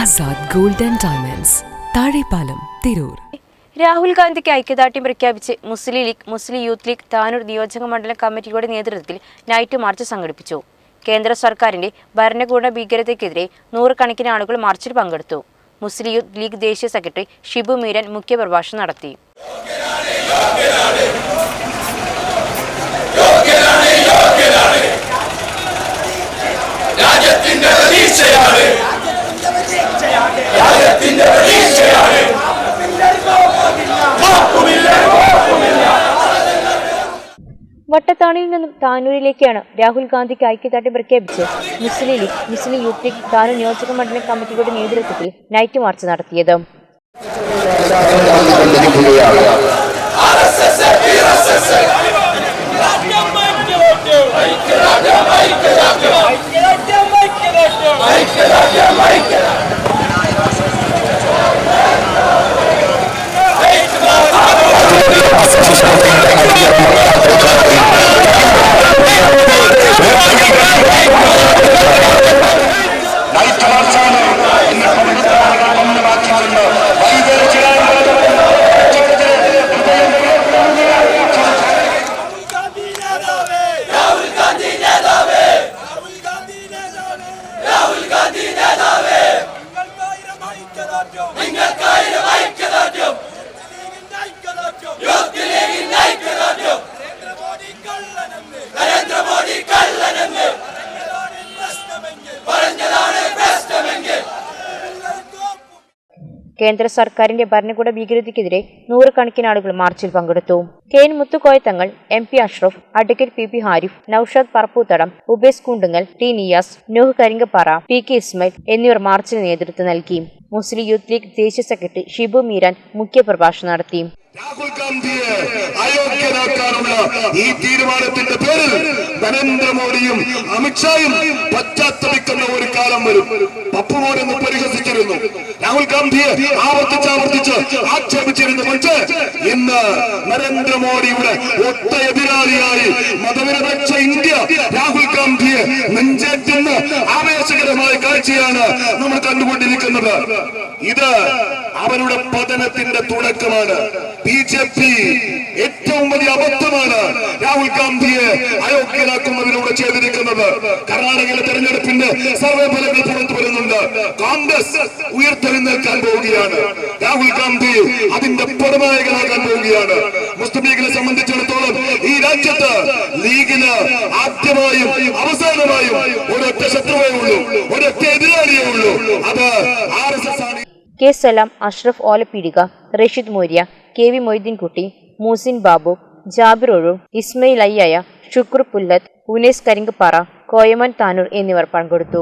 Azad gold and diamonds. Thazhepalam Tirur. Rahul ഗാന്ധിക്ക് ഐക്യദാർഢ്യം പ്രഖ്യാപിച്ച് Muslim League Muslim Youth League Tanur നിയോജക മണ്ഡലം കമ്മിറ്റിയുടെ നേതൃത്വത്തിൽ നൈറ്റ് മാർച്ച് സംഘടിപ്പിച്ചു. കേന്ദ്ര സർക്കാരിന്റെ ഭരണകൂട ഭീകരതയ്ക്കെതിരെ നൂറുകണക്കിന് ആളുകൾ മാർച്ചിൽ പങ്കെടുത്തു. മുസ്ലിം യൂത്ത് ലീഗ് ദേശീയ സെക്രട്ടറി ഷിബു മീരൻ മുഖ്യപ്രഭാഷണം നടത്തി. വട്ടത്താണിയിൽ നിന്നും താനൂരിലേക്കാണ് രാഹുൽ ഗാന്ധിക്ക് ഐക്യദാർഢ്യം പ്രഖ്യാപിച്ച് Muslim League Muslim Youth League Tanur നിയോജക മണ്ഡലം കമ്മിറ്റിയുടെ നേതൃത്വത്തിൽ നൈറ്റ് മാർച്ച് നടത്തിയത്. നിങ്ങൾക്കായിരം ഐക്യദാർഢ്യം. യൂത്ത് ലീഗിന്റെ ഐക്യദാർഢ്യം. നരേന്ദ്രമോദി കള്ളനെന്ന്. പറഞ്ഞതാണ് പ്രശ്നമെങ്കിൽ. കേന്ദ്ര സർക്കാരിന്റെ ഭരണകൂട ഭീകരതയ്ക്കെതിരെ നൂറുകണക്കിന് ആളുകൾ മാർച്ചിൽ പങ്കെടുത്തു. K N മുത്തുക്കോയത്തങ്ങൾ M P Ashraf advocate P P Harif Noushad Parapputhadam Ubais Kundungal T Niyas Nooh Karinkappara P K Ismail എന്നിവർ മാർച്ചിന് നേതൃത്വം നൽകി. മുസ്ലിം യൂത്ത് ലീഗ് ദേശീയ സെക്രട്ടറി ഷിബു മീരാൻ മുഖ്യപ്രഭാഷണം നടത്തി. രാഹുൽ ഗാന്ധിയെ അയോഗ്യനാക്കാനുള്ള ഈ തീരുമാനത്തിന്റെ പേരിൽ നരേന്ദ്രമോദിയും അമിത്ഷായും പശ്ചാത്തപിക്കുന്ന ഒരു കാലം വരും. പപ്പുമോനെന്ന് പരിഹസിച്ചിരുന്നു. രാഹുൽ ഗാന്ധിയെ ആവർത്തിച്ച് ആവർത്തിച്ച് ആക്ഷേപിച്ചിരുന്നു. പക്ഷേ ഇന്ന് നരേന്ദ്രമോദിയുടെ ഒത്ത എതിരാളിയായി മതനിരപേക്ഷ ഇന്ത്യ രാഹുൽ ഗാന്ധിയെ നെഞ്ചേറ്റുന്ന ആവേശകരമായ കാഴ്ചയാണ് നമ്മൾ കണ്ടുകൊണ്ടിരിക്കുന്നത്. ഇത് അവരുടെ പതനത്തിന്റെ തുടക്കമാണ്. ബി ജെ പി ഏറ്റവും വലിയ അബദ്ധമാണ് രാഹുൽ ഗാന്ധിയെ അയോഗ്യനാക്കുന്നതിലൂടെ ചെയ്തിരിക്കുന്നത്. കർണാടകയിലെ തെരഞ്ഞെടുപ്പിന്റെ സർവേ ഫലങ്ങൾ പുറത്തു വരുന്നുണ്ട്. കോൺഗ്രസ് ഉയർത്തെഴുന്നേൽക്കാൻ പോവുകയാണ്. രാഹുൽ ഗാന്ധി അതിന്റെ പുറനായകനാകാൻ പോവുകയാണ്. മുസ്ലിം ലീഗിനെ സംബന്ധിച്ചിടത്തോളം ഈ രാജ്യത്ത് ലീഗിന് ആദ്യമായും അവസാനമായും ഒരൊറ്റ ശത്രുവേ ഉള്ളൂ ഒരൊറ്റ എതിരാളിയേ ഉള്ളൂ. അത് ആർ എസ് എസ് ആണ്. K Salam Ashraf Olappeedika Rasheed Morya K V Moideenkutty Moosin Babu Jabir ഒഴു Ismail അയ്യായ ഷുക്ർ പുല്ലത്ത് ഉനേസ് കരിങ്കപ്പാറ കോയമൻ താനൂർ എന്നിവർ പങ്കെടുത്തു.